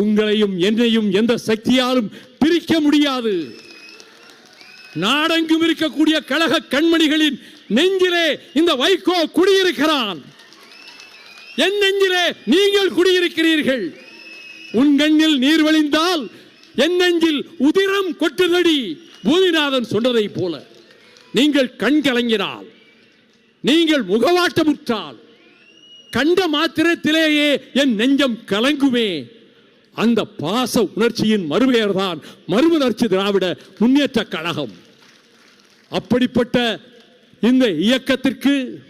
உங்களையும் என்னையும் எந்த சக்தியாலும் பிரிக்க முடியாது. நாடெங்கும் இருக்கக்கூடிய கழக கண்மணிகளின் நெஞ்சிலே இந்த வைகோ குடியிருக்கிறான். என் நெஞ்சிலே நீங்கள் குடியிருக்கிறீர்கள். உன் கண்ணில் நீர் வழிந்தால் என் நெஞ்சில் உதிரம் கொட்டுதடி. பூதிநாதன் சொன்னதைப் போல நீங்கள் கண் கலங்கினால் நீங்கள் முகவாட்டமுற்றால் கண்ட மாத்திரத்திலேயே என் நெஞ்சம் கலங்குமே. அந்த பாச உணர்ச்சியின் மறுபெயர்தான் மறுமலர்ச்சி திராவிட முன்னேற்ற கழகம். அப்படிப்பட்ட இந்த இயக்கத்திற்கு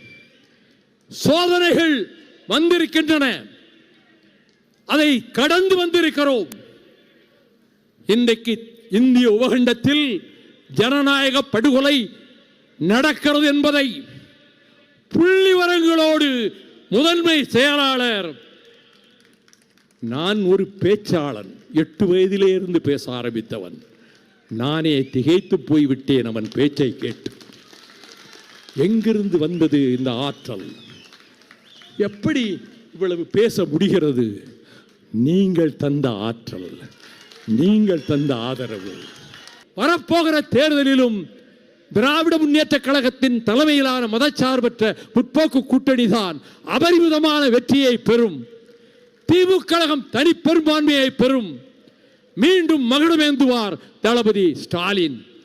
சோதனைகள் வந்திருக்கின்றன. அதை கடந்து வந்திருக்கிறோம். இன்றைக்கு இந்திய உபகண்டத்தில் ஜனநாயக படுகொலை நடக்கிறது என்பதை புள்ளிவரங்களோடு முதன்மை செயலாளர் நான் ஒரு பேச்சாளன். எட்டு வயதிலே இருந்து பேச ஆரம்பித்தவன். நானே திகைத்து போய்விட்டேன் அவன் பேச்சை கேட்டு. எங்கிருந்து வந்தது இந்த ஆற்றல்? எப்படி இவ்வளவு பேச முடிகிறது? நீங்கள் தந்த ஆற்றல் நீங்கள் தந்த ஆதரவு. வரப்போகிற தேர்தலிலும் திராவிட முன்னேற்ற கழகத்தின் தலைமையிலான மதச்சார்பற்ற முற்போக்கு கூட்டணி தான் அபரிமிதமான வெற்றியை பெறும். தீவு கழகம் தனிப்பெரும்பான்மையை பெறும். மீண்டும் மகுடமேந்துவார் தளபதி ஸ்டாலின்.